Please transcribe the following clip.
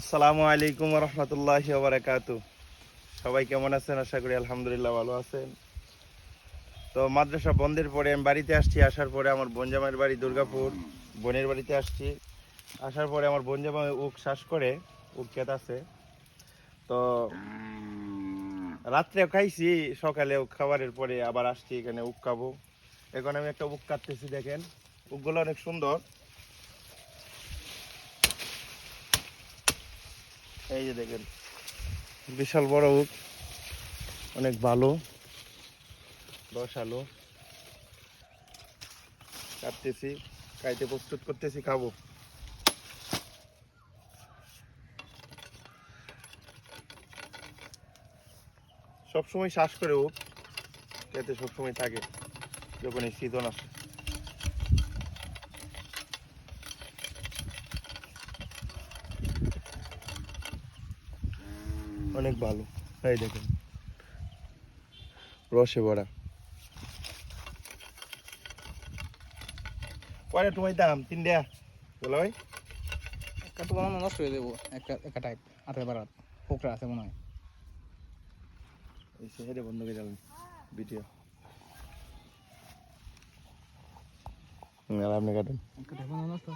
আসসালামু আলাইকুম রহমতুল্লাহ বারাকাত সবাই কেমন আছেন? আশা করি আলহামদুলিল্লাহ ভালো আছেন। তো মাদ্রাসা বন্ধের পরে আমি বাড়িতে আসছি, আসার পরে আমার বনজামাইয়ের বাড়ি দুর্গাপুর, বোনের বাড়িতে আসছি। আসার পরে আমার বনজামাই উক শ্বাস করে, উক খেত আছে তো রাত্রেও খাইছি সকালেও খাবারের পরে আবার আসছি, এখানে উক খাব। এখন আমি একটা উক কাটতেছি, দেখেন। উকগুলো অনেক সুন্দর। এই যে দেখেন। বিশাল বড় উক অনেক ভালো দশ আলো। কাটতেছি খাইতে প্রস্তুত করতেছি, খাব। সবসময় শ্বাস করে উক যাতে সবসময় থাকে যখন এই সিজন আসে। অনেক ভালো। এই দেখেন। রসে ভরা। কয়টা তোমার দাম তিন দেয়া বলো ভাই। একটা তো বানানো নষ্ট হয়ে দেবো একটা একটা টাইপ আটের বারাত পোকরা আছে মনে হয়। এই সেহেরে বন্ধ করে ভিডিও আপনি কাটুন। একটা টাইপ বানানো নষ্ট।